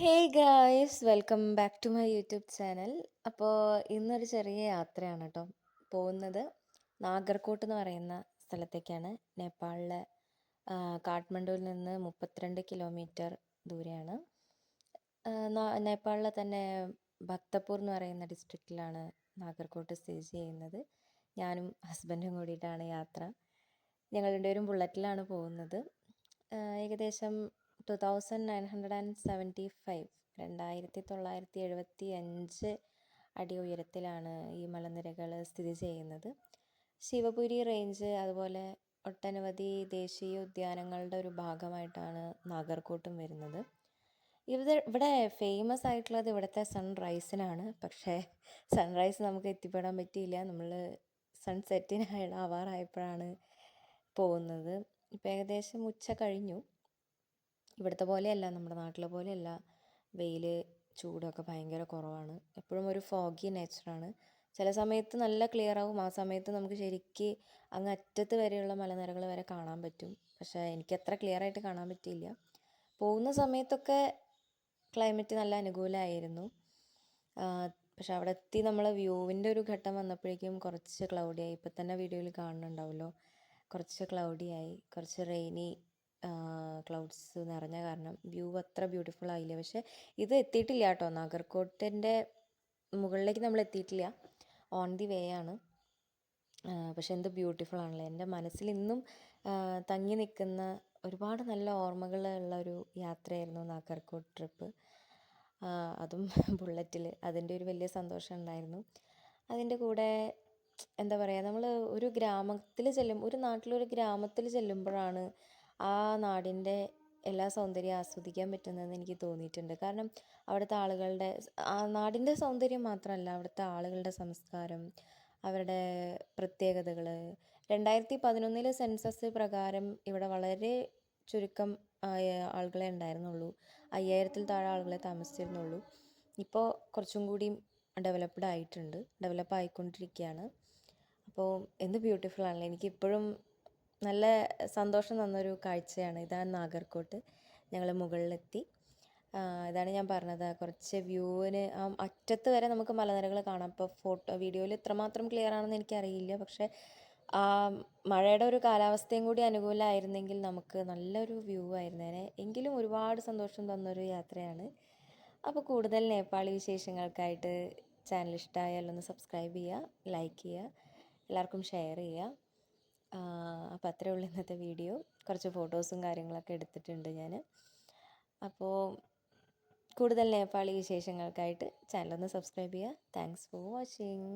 Hey guys welcome back to my YouTube channel അപ്പോൾ ഇന്നൊരു ചെറിയ യാത്രയാണ് കേട്ടോ പോകുന്നത്. നാഗർകോട്ട് എന്ന് പറയുന്ന സ്ഥലത്തേക്കാണ്. നേപ്പാളിലെ കാഠ്മണ്ഡുവിൽ നിന്ന് മുപ്പത്തിരണ്ട് കിലോമീറ്റർ ദൂരെയാണ്. നേപ്പാളിലെ തന്നെ ഭക്തപൂർ എന്ന് പറയുന്ന ഡിസ്ട്രിക്റ്റിലാണ് നാഗർകോട്ട് സ്ഥിതി ചെയ്യുന്നത്. ഞാനും ഹസ്ബൻഡും കൂടിയിട്ടാണ് യാത്ര. ഞങ്ങൾ രണ്ടുപേരും ബുള്ളറ്റിലാണ് പോകുന്നത്. ഏകദേശം two thousand nine hundred and seventy five രണ്ടായിരത്തി തൊള്ളായിരത്തി എഴുപത്തി അഞ്ച് അടി ഉയരത്തിലാണ് ഈ മലനിരകൾ സ്ഥിതി ചെയ്യുന്നത്. ശിവപുരി റേഞ്ച് അതുപോലെ ഒട്ടനവധി ദേശീയ ഉദ്യാനങ്ങളുടെ ഒരു ഭാഗമായിട്ടാണ് നാഗർകോട്ടും വരുന്നത്. ഇവിടെ ഇവിടെ ഫേമസ് ആയിട്ടുള്ളത് ഇവിടുത്തെ സൺറൈസിനാണ് പക്ഷേ സൺറൈസ് നമുക്ക് എത്തിപ്പെടാൻ പറ്റിയില്ല. നമ്മൾ സൺസെറ്റിനായുള്ള ആവാറായപ്പോഴാണ് പോകുന്നത്. ഇപ്പം ഏകദേശം ഉച്ച കഴിഞ്ഞു. ഇവിടുത്തെ പോലെയല്ല നമ്മുടെ നാട്ടിലെ പോലെയല്ല. വെയിൽ ചൂടൊക്കെ ഭയങ്കര കുറവാണ്. എപ്പോഴും ഒരു ഫോഗി നേച്ചറാണ് ചില സമയത്ത് നല്ല ക്ലിയർ ആവും. ആ സമയത്ത് നമുക്ക് ശരിക്ക് അങ്ങ് അറ്റത്ത് വരെയുള്ള മലനിരകൾ വരെ കാണാൻ പറ്റും. പക്ഷേ അത്ര ക്ലിയർ ആയിട്ട് കാണാൻ പറ്റിയില്ല. പോകുന്ന സമയത്തൊക്കെ ക്ലൈമറ്റ് നല്ല അനുകൂലമായിരുന്നു. പക്ഷെ അവിടെ എത്തി നമ്മൾ വ്യൂവിന്റെ ഒരു ഘട്ടം വന്നപ്പോഴേക്കും കുറച്ച് ക്ലൗഡിയായി ഇപ്പം തന്നെ വീഡിയോയിൽ കാണുന്നുണ്ടാവുമല്ലോ. കുറച്ച് ക്ലൗഡിയായി കുറച്ച് റെയിനി ക്ലൗഡ്സ് നിറഞ്ഞ കാരണം വ്യൂ അത്ര ബ്യൂട്ടിഫുൾ ആയില്ല. പക്ഷേ ഇത് എത്തിയിട്ടില്ല കേട്ടോ. നാഗർകോട്ടിന്റെ മുകളിലേക്ക് നമ്മൾ എത്തിയിട്ടില്ല. ഓൺ ദി വേ ആണ്. പക്ഷെ എന്ത് ബ്യൂട്ടിഫുൾ ആണല്ലേ. എന്റെ മനസ്സിൽ ഇന്നും തങ്ങി നിൽക്കുന്ന ഒരുപാട് നല്ല ഓർമ്മകൾ ഉള്ള ഒരു യാത്രയായിരുന്നു നാഗർകോട്ട് ട്രിപ്പ് അതും ബുള്ളറ്റിൽ അതിന്റെ ഒരു വലിയ സന്തോഷം ഉണ്ടായിരുന്നു. അതിന്റെ കൂടെ എന്താ പറയുക നമ്മൾ ഒരു ഗ്രാമത്തിൽ ചെല്ലും ഒരു നാട്ടിലൊരു ഗ്രാമത്തിൽ ചെല്ലുമ്പോഴാണ് ആ നാടിന്റെ എല്ലാ സൗന്ദര്യം ആസ്വദിക്കാൻ പറ്റുന്നതെന്ന് എനിക്ക് തോന്നിയിട്ടുണ്ട്. കാരണം അവിടുത്തെ ആളുകളുടെ ആ നാടിന്റെ സൗന്ദര്യം മാത്രമല്ല അവിടുത്തെ ആളുകളുടെ സംസ്കാരം അവരുടെ പ്രത്യേകതകൾ രണ്ടായിരത്തി പതിനൊന്നിലെ സെൻസസ് പ്രകാരം ഇവിടെ വളരെ ചുരുക്കം ആയ ആളുകളെ ഉണ്ടായിരുന്നുള്ളൂ. അയ്യായിരത്തിൽ താഴെ ആളുകളെ താമസിച്ചിരുന്നുള്ളൂ. ഇപ്പോൾ കുറച്ചും കൂടി ഡെവലപ്ഡ് ആയിട്ടുണ്ട് ഡെവലപ്പ് ആയിക്കൊണ്ടിരിക്കുകയാണ്. അപ്പോൾ എന്ത് ബ്യൂട്ടിഫുൾ ആണല്ലേ. എനിക്കിപ്പോഴും നല്ല സന്തോഷം തന്നൊരു കാഴ്ചയാണ്. ഇതാണ് നാഗർകോട്ട്. ഞങ്ങൾ മുകളിലെത്തി. ഇതാണ് ഞാൻ പറഞ്ഞത്. കുറച്ച് വ്യൂവിന് ആ അറ്റത്ത് വരെ നമുക്ക് മലനിരകൾ കാണാം. ഇപ്പോൾ ഫോട്ടോ വീഡിയോയിൽ ഇത്രമാത്രം ക്ലിയർ ആണെന്ന് എനിക്കറിയില്ല. പക്ഷേ ആ മഴയുടെ ഒരു കാലാവസ്ഥയും കൂടി അനുകൂലമായിരുന്നെങ്കിൽ നമുക്ക് നല്ലൊരു വ്യൂ ആയിരുന്നേനെ. എങ്കിലും ഒരുപാട് സന്തോഷം തന്നൊരു യാത്രയാണ്. അപ്പോൾ കൂടുതൽ നേപ്പാളി വിശേഷങ്ങൾക്കായിട്ട് ചാനൽ ഇഷ്ടമായാലൊന്ന് സബ്സ്ക്രൈബ് ചെയ്യുക ലൈക്ക് ചെയ്യുക എല്ലാവർക്കും ഷെയർ ചെയ്യുക. അപ്പോൾ അത്രേ ഉള്ളൂ ഇന്നത്തെ വീഡിയോ. കുറച്ച് ഫോട്ടോസും കാര്യങ്ങളൊക്കെ എടുത്തിട്ടുണ്ട് ഞാൻ അപ്പോൾ കൂടുതൽ നേപ്പാളി വിശേഷങ്ങൾക്കായിട്ട് ചാനൽ ഒന്ന് സബ്സ്ക്രൈബ് ചെയ്യുക. Thanks for watching